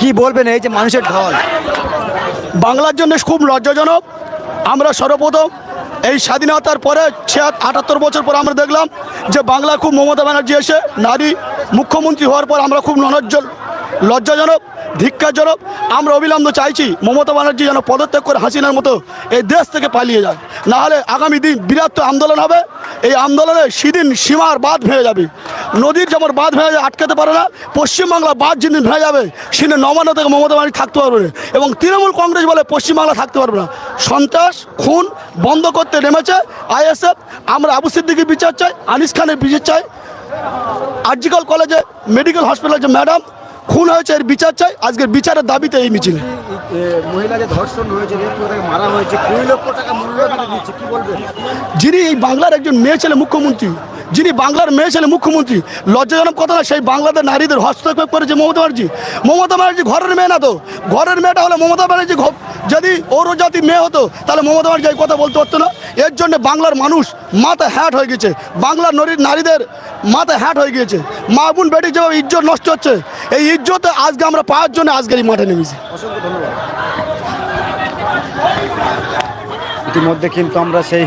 কি বলবেন এই যে মানুষের ঢল? বাংলার জন্য খুব লজ্জাজনক। আমরা সর্বপ্রথম এই স্বাধীনতার পরে ছিয়াত আটাত্তর বছর পর আমরা দেখলাম যে বাংলা খুব মমতা ব্যানার্জি এসে নারী মুখ্যমন্ত্রী হওয়ার পর আমরা খুব ননজ্জ লজ্জাজনক, ধিক্কারজনক। আমরা অবিলম্ব চাইছি মমতা ব্যানার্জি যেন পদত্যাগ করে হাসিনার মতো এই দেশ থেকে পালিয়ে যায় নাহলে আগামী দিন বৃহত্তর আন্দোলন হবে। এই আন্দোলনে সেদিন সীমার বাঁধ ভেঙে যাবে। নদীর যেমন বাঁধ ভেঙে যায়, আটকাতে পারে না। পশ্চিমবাংলা বাঁধ যেদিন ভেঙে যাবে, সেদিন নবান্ন থেকে মমতা ব্যানার্জি থাকতে পারবে না। এবং তৃণমূল কংগ্রেস বলে পশ্চিমবাংলা থাকতে পারবে না। সন্ত্রাস, খুন বন্ধ করতে নেমেছে আইএসএফ। আমরা আবু সিদ্দিকি বিচার চাই, আনিস খানের বিচার চাই। আর্জিক্যাল কলেজে, মেডিকেল হসপিটালে যে ম্যাডাম খুন হয়েছে এর বিচার চাই। আজকের বিচারের দাবিতে এই মিছিল। মহিলাকে ধর্ষণ হয়েছে মারা হয়েছে কুড়ি লক্ষ টাকা মূল্য বলবেন? যিনি এই বাংলার একজন মেয়ে ছেলে মুখ্যমন্ত্রী যিনি বাংলার মেয়ে ছেলে মুখ্যমন্ত্রী, লজ্জাজনক কথা না, সেই বাংলাদেশ নারীদের হস্তক্ষেপ করেছে মমতা ব্যানার্জি। মমতা ব্যানার্জি ঘরের মেয়ে না তো? ঘরের মেয়েটা হলে মমতা ব্যানার্জি যদি ওর জাতি মেয়ে হতো, তাহলে মমতা ব্যানার্জি এই কথা বলতে পারতো না। এর জন্য বাংলার মানুষ মাথা হ্যাট হয়ে গেছে। বাংলার নরী- নারীদের মাথা হ্যাট হয়ে গিয়েছে। মা বোন বেটি যেভাবে ইজ্জত নষ্ট হচ্ছে, এই ইজ্জতে আজকে আমরা পাওয়ার জন্য আজকের এই মাঠে নেমেছি। ইতিমধ্যে কিন্তু আমরা সেই